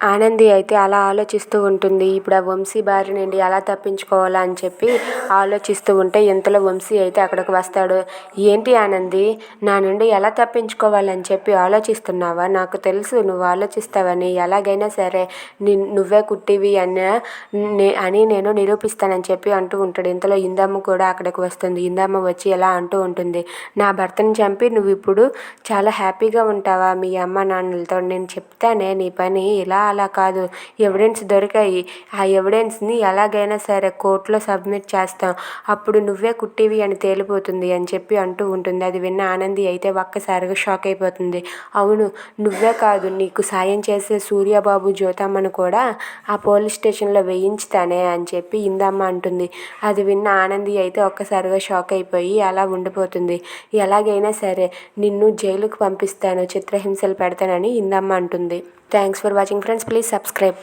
ఆనంది అయితే అలా ఆలోచిస్తూ ఉంటుంది. ఇప్పుడు ఆ వంశీ బారి నుండి ఎలా తప్పించుకోవాలా అని చెప్పి ఆలోచిస్తూ ఉంటే ఇంతలో వంశీ అయితే అక్కడికి వస్తాడు. ఏంటి ఆనంది నా నుండి ఎలా తప్పించుకోవాలని చెప్పి ఆలోచిస్తున్నావా? నాకు తెలుసు నువ్వు ఆలోచిస్తావని. ఎలాగైనా సరే ని నువ్వే కుట్టివి అని అని నేను నిరూపిస్తానని చెప్పి అంటూ ఉంటాడు. ఇంతలో ఇందమ్మ కూడా అక్కడికి వస్తుంది. ఇందమ్మ వచ్చి ఎలా అంటూ ఉంటుంది. నా భర్తను చంపి నువ్వు ఇప్పుడు చాలా హ్యాపీగా ఉంటావా? మీ అమ్మ నాన్నలతో నేను చెప్తానే నీ పని ఇలా అలా కాదు. ఎవిడెన్స్ దొరికాయి. ఆ ఎవిడెన్స్ని ఎలాగైనా సరే కోర్టులో సబ్మిట్ చేస్తాం. అప్పుడు నువ్వే కుట్టివి అని తేలిపోతుంది అని చెప్పి అంటూ ఉంటుంది. అది విన్న ఆనంది అయితే ఒక్కసారిగా షాక్ అయిపోతుంది. అవును నువ్వే కాదు. నీకు సాయం చేసే సూర్యబాబు జ్యోతమ్మను కూడా ఆ పోలీస్ స్టేషన్లో వేయించుతానే అని చెప్పి ఇందమ్మ అంటుంది. అది విన్న ఆనంది అయితే ఒక్కసారిగా షాక్ అయిపోయి అలా ఉండిపోతుంది. ఎలాగైనా సరే నిన్ను జైలుకు పంపిస్తాను. చిత్రహింసలు పెడతానని ఇందమ్మ అంటుంది. Thanks for watching friends. Please subscribe.